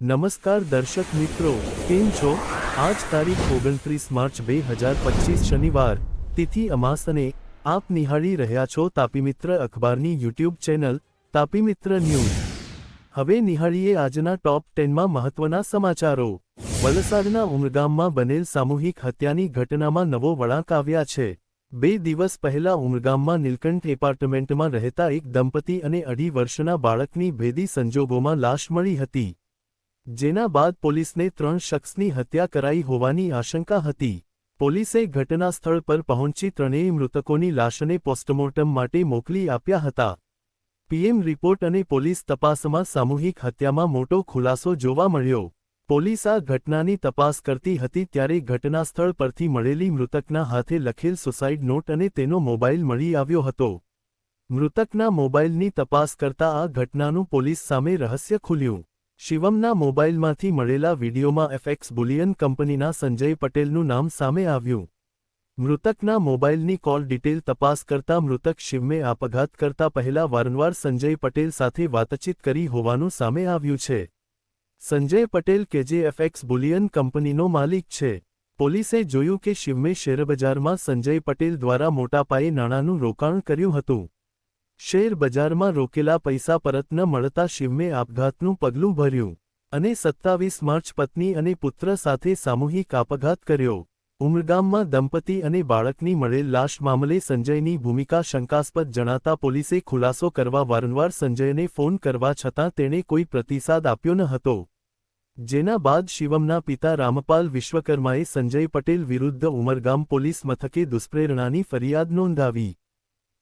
નમસ્કાર દર્શક મિત્રો, કેમ છો? આજ તારીખ ઓગણત્રીસ માર્ચ બે હજાર પચીસ શનિવાર, તિથિ અમાસ અને આપ નિહાળી રહ્યા છો તાપી મિત્ર અખબારની યુટ્યુબ ચેનલ, તાપી મિત્ર ન્યૂઝ. હવે નિહાળીએ આજના ટોપ ટેનમાં મહત્વના સમાચારો. વલસાડના ઉમરગામમાં બનેલ સામૂહિક હત્યાની ઘટનામાં નવો વળાંક આવ્યા છે. બે દિવસ પહેલા ઉમરગામમાં નીલકંઠ એપાર્ટમેન્ટમાં રહેતા એક દંપતી અને અઢી વર્ષના બાળકની ભેદી સંજોગોમાં લાશ મળી હતી. જેના બાદ પોલીસને ત્રણ શખ્સની હત્યા કરાઈ હોવાની આશંકા હતી. પોલીસે ઘટના સ્થળ પર પહોંચી ત્રણેય મૃતકોની લાશને પોસ્ટમોર્ટમ માટે મોકલી આપ્યા હતા. પીએમ રિપોર્ટ અને પોલીસ તપાસમાં સામૂહિક હત્યામાં મોટો ખુલાસો જોવા મળ્યો. પોલીસ આ ઘટનાની તપાસ કરતી હતી ત્યારે ઘટના સ્થળ પરથી મળેલી મૃતકના હાથે લખેલ સુસાઇડ નોટ અને તેનો મોબાઈલ મળી આવ્યો હતો. મૃતકના મોબાઈલની તપાસ કરતા આ ઘટનાનું પોલીસ સામે રહસ્ય ખુલ્યું. શિવમના મોબાઈલમાંથી મળેલા વિડીયોમાં એફએક્સ બુલિયન કંપનીના સંજય પટેલનું નામ સામે આવ્યું. મૃતકના મોબાઈલની કોલ ડિટેલ તપાસ કરતા મૃતક શિવમે આપઘાત કરતા પહેલા વારંવાર સંજય પટેલ સાથે વાતચીત કરી હોવાનું સામે આવ્યું છે. સંજય પટેલ કે જે એફએક્સ બુલિયન કંપનીનો માલિક છે. પોલીસે જોયું કે શિવમે શેરબજારમાં સંજય પટેલ દ્વારા મોટા પાયે નાણાંનું રોકાણ કર્યું હતું. શેર બજારમાં રોકેલા પૈસા પરત ન મળતા શિવમે આપઘાતનું પગલું ભર્યું અને સત્તાવીસ માર્ચ પત્ની અને પુત્ર સાથે સામૂહિક આપઘાત કર્યો. ઉમરગામમાં દંપતી અને બાળકની મળેલ લાશ મામલે સંજયની ભૂમિકા શંકાસ્પદ જણાતા પોલીસે ખુલાસો કરવા વારંવાર સંજયને ફોન કરવા છતાં તેણે કોઈ પ્રતિસાદ આપ્યો ન હતો. જેના બાદ શિવમના પિતા રામપાલ વિશ્વકર્માએ સંજય પટેલ વિરુદ્ધ ઉમરગામ પોલીસ મથકે દુષ્પ્રેરણાની ફરિયાદ નોંધાવી.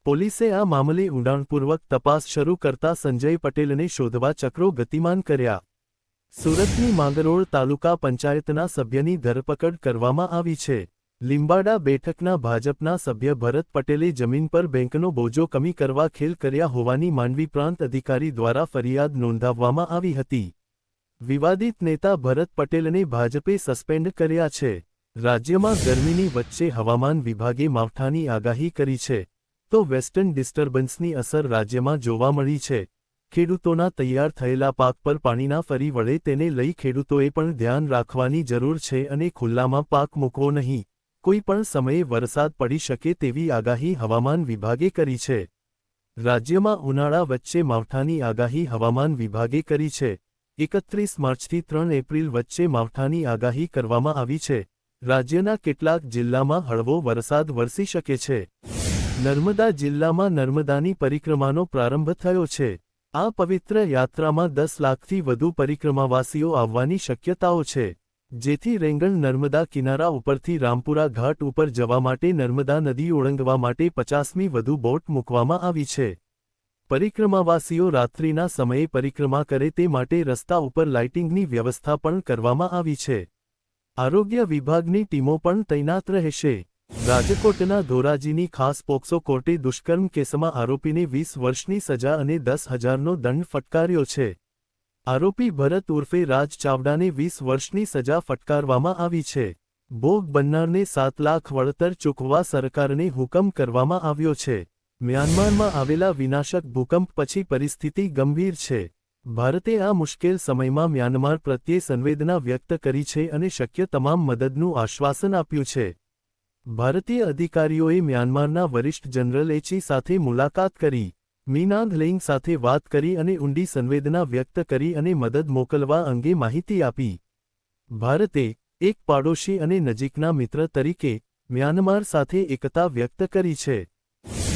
પોલીસે આ મામલે ઊંડાણપૂર્વક તપાસ શરૂ કરતા સંજય પટેલને શોધવા ચક્રો ગતિમાન કર્યા. સુરતની માંગરોળ તાલુકા પંચાયતના સભ્યની ધરપકડ કરવામાં આવી છે. લીંબાડા બેઠકના ભાજપના સભ્ય ભરત પટેલે જમીન પર બેંકનો બોજો કમી કરવા ખેલ કર્યા હોવાની માંડવી પ્રાંત અધિકારી દ્વારા ફરિયાદ નોંધાવવામાં આવી હતી. વિવાદિત નેતા ભરત પટેલને ભાજપે સસ્પેન્ડ કર્યા છે. રાજ્યમાં ગરમીની વચ્ચે હવામાન વિભાગે માવઠાની આગાહી કરી છે. તો વેસ્ટર્ન ડિસ્ટર્બન્સની અસર રાજ્યમાં જોવા મળી છે. ખેડૂતોના તૈયાર થયેલા પાક પર પાણીના ફરી વળે તેને લઈ ખેડૂતોએ પણ ધ્યાન રાખવાની જરૂર છે અને ખુલ્લામાં પાક મૂકવો નહીં. કોઈ પણ સમયે વરસાદ પડી શકે તેવી આગાહી હવામાન વિભાગે કરી છે. રાજ્યમાં ઉનાળા વચ્ચે માવઠાની આગાહી હવામાન વિભાગે કરી છે. એકત્રીસ માર્ચથી ત્રણ એપ્રિલ વચ્ચે માવઠાની આગાહી કરવામાં આવી છે. રાજ્યના કેટલાક જિલ્લામાં હળવો વરસાદ વરસી શકે છે. નર્મદા જિલ્લામાં નર્મદાની પરિક્રમાનો પ્રારંભ થયો છે. આ પવિત્ર યાત્રામાં દસ લાખથી વધુ પરિક્રમાવાસીઓ આવવાની શક્યતાઓ છે. જેથી રેંગણ નર્મદા કિનારા ઉપરથી રામપુરા ઘાટ ઉપર જવા માટે નર્મદા નદી ઓળંગવા માટે પચાસમી વધુ બોટ મૂકવામાં આવી છે. પરિક્રમાવાસીઓ રાત્રિના સમયે પરિક્રમા કરે તે માટે રસ્તા ઉપર લાઇટિંગની વ્યવસ્થા પણ કરવામાં આવી છે. આરોગ્ય વિભાગની ટીમો પણ તૈનાત રહેશે. રાજકોટના ધોરાજીની ખાસ પોક્સો કોર્ટે દુષ્કર્મ કેસમાં આરોપીને વીસ વર્ષની સજા અને દસ હજારનો દંડ ફટકાર્યો છે. આરોપી ભરત ઉર્ફે રાજ ચાવડાને વીસ વર્ષની સજા ફટકારવામાં આવી છે. ભોગ બનનારને સાત લાખ વળતર ચૂકવવા સરકારને હુકમ કરવામાં આવ્યો છે. મ્યાનમારમાં આવેલા વિનાશક ભૂકંપ પછી પરિસ્થિતિ ગંભીર છે. ભારતે આ મુશ્કેલ સમયમાં મ્યાનમાર પ્રત્યે સંવેદના વ્યક્ત કરી છે અને શક્ય તમામ મદદનું આશ્વાસન આપ્યું છે. ભારતીય અધિકારીઓએ મ્યાનમારના વરિષ્ઠ જનરલ એચી સાથે મુલાકાત કરી, મીનાંગ લેઇંગ સાથે વાત કરી અને ઊંડી સંવેદના વ્યક્ત કરી અને મદદ મોકલવા અંગે માહિતી આપી. ભારતે એક પાડોશી અને નજીકના મિત્ર તરીકે મ્યાનમાર સાથે એકતા વ્યક્ત કરી છે.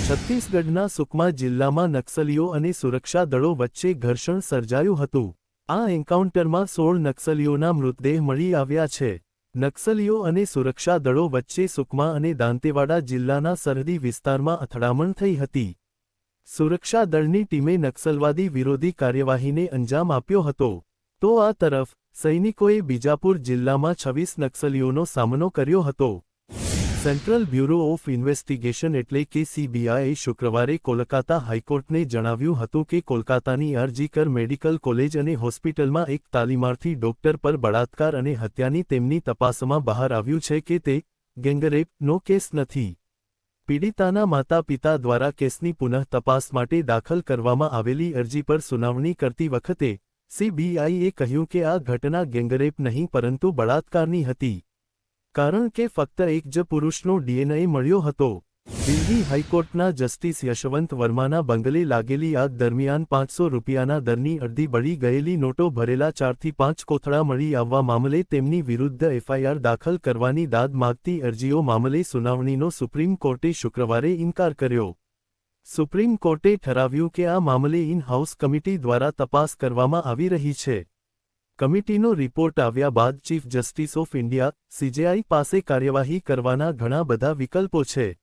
છત્તીસગઢના સુકમા જિલ્લામાં નક્સલીઓ અને સુરક્ષા દળો વચ્ચે ઘર્ષણ સર્જાયું હતું. આ એન્કાઉન્ટરમાં સોળ નક્સલીઓના મૃતદેહ મળી આવ્યા છે. નક્સલીઓ અને સુરક્ષા દળો વચ્ચે સુકમા અને દાંતેવાડા જિલ્લાના સરહદી વિસ્તારમાં અથડામણ થઈ હતી. સુરક્ષા દળની ટીમે નક્સલવાદી વિરોધી કાર્યવાહીને અંજામ આપ્યો હતો. તો આ તરફ સૈનિકોએ બીજાપુર જિલ્લામાં છવ્વીસ નક્સલીઓનો સામનો કર્યો હતો. સેન્ટ્રલ બ્યુરો ઓફ ઇન્વેસ્ટિગેશન એટલે કે સીબીઆઈએ શુક્રવારે કોલકાતા હાઈકોર્ટને જણાવ્યું હતું કે કોલકાતાની અરજીકર મેડિકલ કોલેજ અને હોસ્પિટલમાં એક તાલીમાર્થી ડોક્ટર પર બળાત્કાર અને હત્યાની તેમની તપાસમાં બહાર આવ્યું છે કે તે ગેંગરેપનો કેસ નથી. પીડિતાના માતા પિતા દ્વારા કેસની પુનઃ તપાસ માટે દાખલ કરવામાં આવેલી અરજી પર સુનાવણી કરતી વખતે સીબીઆઈએ કહ્યું કે આ ઘટના ગેંગરેપ નહીં, પરંતુ બળાત્કારની હતી. કારણ કે ફક્ત એક જ પુરુષનો ડીએનએ મળ્યો હતો. દિલ્હી હાઈકોર્ટના જસ્ટિસ યશવંત વર્માના બંગલે લાગેલી આગ દરમિયાન પાંચસો રૂપિયાના દરની અડધી બળી ગયેલી નોટો ભરેલા ચારથી પાંચ કોથળા મળી આવવા મામલે તેમની વિરુદ્ધ એફઆઈઆર દાખલ કરવાની દાદ માગતી અરજીઓ મામલે સુનાવણીનો સુપ્રીમ કોર્ટે શુક્રવારે ઇનકાર કર્યો. સુપ્રીમ કોર્ટે ઠરાવ્યું કે આ મામલે ઇન હાઉસ કમિટી દ્વારા તપાસ કરવામાં આવી રહી છે. કમિટીનો રિપોર્ટ આવ્યા બાદ chief justice of India, CJI પાસે કાર્યવાહી કરવાના ઘણા બધા વિકલ્પો છે.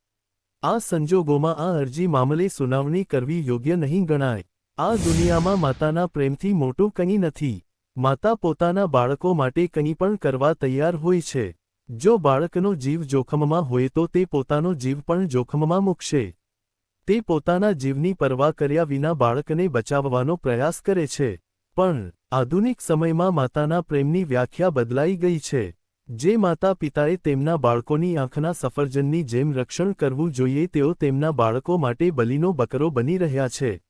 આ સંજોગોમાં આ અરજી મામલે સુનાવણી કરવી યોગ્ય નહીં ગણાય. આ દુનિયામાં માતાના પ્રેમથી મોટું કંઈ નથી. માતા પોતાના બાળકો માટે કંઈ પણ કરવા તૈયાર હોય છે. જો બાળકનો જીવ જોખમમાં હોય તો તે પોતાનો જીવ પણ જોખમમાં મૂકશે. તે પોતાના જીવની પરવા કર્યા વિના બાળકને બચાવવાનો પ્રયાસ કરે છે. પણ, આધુનિક સમયમાં માતાના પ્રેમની વ્યાખ્યા બદલાઈ ગઈ છે. જે માતા પિતાએ તેમના બાળકોની આંખના સફરજનની જેમ રક્ષણ કરવું જોઈએ તેઓ તેમના બાળકો માટે બલીનો બકરો બની રહ્યા છે.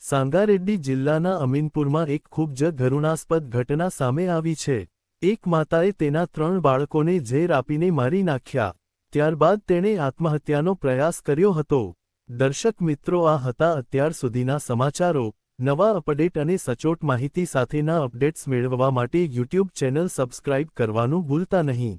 સાંગારેડ્ડી જિલ્લાના અમીનપુરમાં એક ખૂબ જ ઘરુણાસ્પદ ઘટના સામે આવી છે. એક માતાએ તેના ત્રણ બાળકોને ઝેર આપીને મારી નાખ્યા. ત્યારબાદ તેણે આત્મહત્યાનો પ્રયાસ કર્યો હતો. દર્શક મિત્રો, આ હતા અત્યાર સુધીના સમાચારો. નવા અપડેટ અને સચોટ માહિતી સાથેના અપડેટ્સ મેળવવા માટે યુટ્યુબ ચેનલ સબસ્ક્રાઇબ કરવાનું ભૂલતા નહીં.